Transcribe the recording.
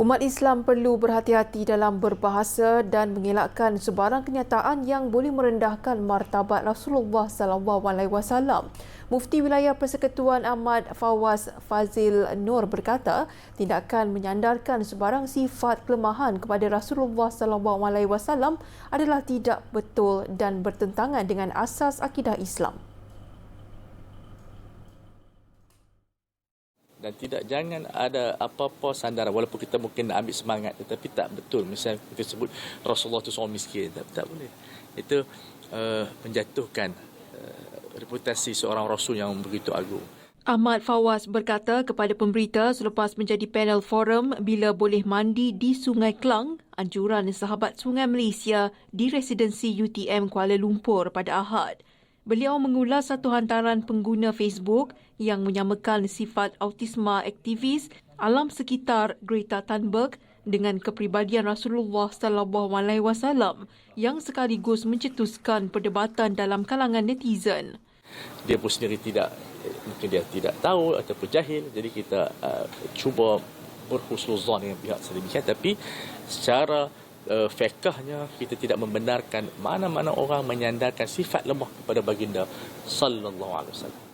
Umat Islam perlu berhati-hati dalam berbahasa dan mengelakkan sebarang kenyataan yang boleh merendahkan martabat Rasulullah sallallahu alaihi wasallam. Mufti Wilayah Persekutuan Ahmad Fawaz Fazil Nur berkata, tindakan menyandarkan sebarang sifat kelemahan kepada Rasulullah sallallahu alaihi wasallam adalah tidak betul dan bertentangan dengan asas akidah Islam. Dan tidak jangan ada apa-apa sandaran walaupun kita mungkin nak ambil semangat tetapi tak betul. Misalnya kita sebut Rasulullah tu seorang miskin. Tak, tak boleh. Itu uh, menjatuhkan uh, reputasi seorang rasul yang begitu agung. Ahmad Fawaz berkata kepada pemberita selepas menjadi panel forum bila boleh mandi di Sungai Klang, anjuran sahabat Sungai Malaysia di residensi UTM Kuala Lumpur pada Ahad. Beliau mengulas satu hantaran pengguna Facebook yang menyamakan sifat autisma aktivis alam sekitar Greta Thunberg dengan kepribadian Rasulullah sallallahu alaihi wasallam yang sekaligus mencetuskan perdebatan dalam kalangan netizen. Dia pun sendiri tidak mungkin dia tidak tahu ataupun jahil jadi kita uh, cuba berhusnuzan dengan pihak sedemikian tapi secara uh, fiqahnya kita tidak membenarkan mana-mana orang menyandarkan sifat lemah kepada baginda sallallahu alaihi wasallam